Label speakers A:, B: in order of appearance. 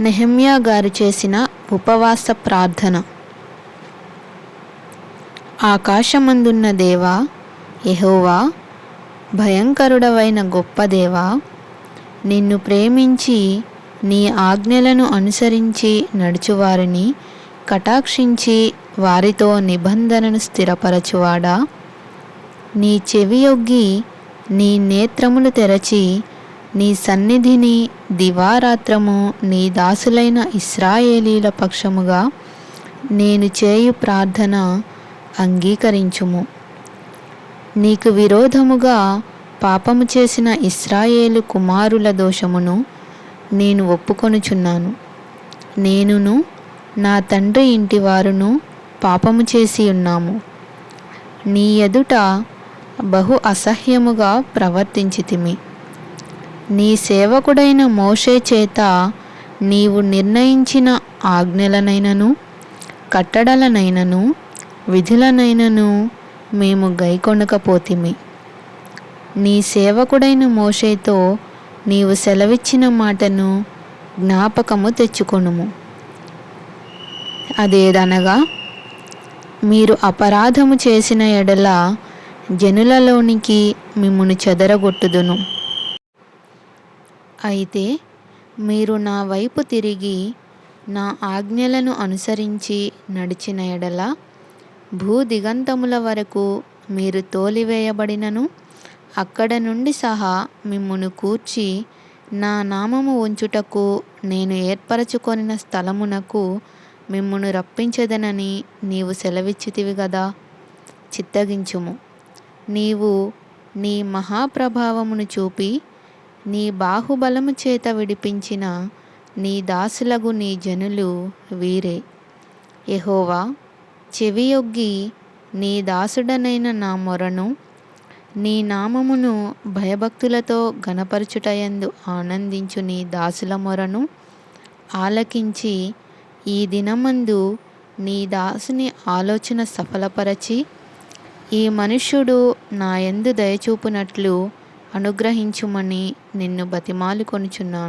A: నెహమ్యా గారు చేసిన ఉపవాస ప్రార్థన. ఆకాశమందున్న దేవా ఎహోవా భయంకరుడవైన గొప్ప దేవా నిన్ను ప్రేమించి నీ ఆజ్ఞలను అనుసరించి నడుచువారిని కటాక్షించి వారితో నిబంధనను స్థిరపరచువాడా? నీ చెవియొగ్గి నీ నేత్రములు తెరచి నీ సన్నిధిని దివారాత్రము నీ దాసులైన ఇస్రాయేలీల పక్షముగా నేను చేయు ప్రార్థన అంగీకరించుము. నీకు విరోధముగా పాపము చేసిన ఇస్రాయేలు కుమారుల దోషమును నేను ఒప్పుకొనుచున్నాను. నేనును నా తండ్రి ఇంటి వారును పాపము చేసి ఉన్నాము. నీ ఎదుట బహు అసహ్యముగా ప్రవర్తించితిమి. నీ సేవకుడైన మోషే చేత నీవు నిర్ణయించిన ఆజ్ఞలనైనను కట్టడలనైనను విధులనైనను మేము గైకొనకపోతిమి. నీ సేవకుడైన మోషేతో నీవు సెలవిచ్చిన మాటను జ్ఞాపకము తెచ్చుకొనుము. అదేదనగా మీరు అపరాధము చేసిన ఎడల జనులలోనికి మిమ్మును చెదరగొట్టుదును. అయితే మీరు నా వైపు తిరిగి నా ఆజ్ఞలను అనుసరించి నడిచిన ఎడల భూదిగంతముల వరకు మీరు తోలివేయబడినను అక్కడ నుండి సహా మిమ్మును కూర్చి నా నామము ఉంచుటకు నేను ఏర్పరచుకొనిన స్థలమునకు మిమ్మును రప్పించదనని నీవు సెలవిచ్చితివి గదా? చిత్తగించుము. నీవు నీ మహాప్రభావమును చూపి నీ బాహుబలము చేత విడిపించిన నీ దాసులగు నీ జనులు వీరే. యహోవా చెవియొగ్గి నీ దాసుడనైన నా మొరను నీ నామమును భయభక్తులతో గణపరచుటయందు ఆనందించు నీ దాసుల మొరను ఆలకించి ఈ దినమందు నీ దాసుని ఆలోచన సఫలపరచి ఈ మనుష్యుడు నా యందు దయచూపునట్లు అనుగ్రహించుమని నిన్ను బతిమాలుకొనుచున్నాను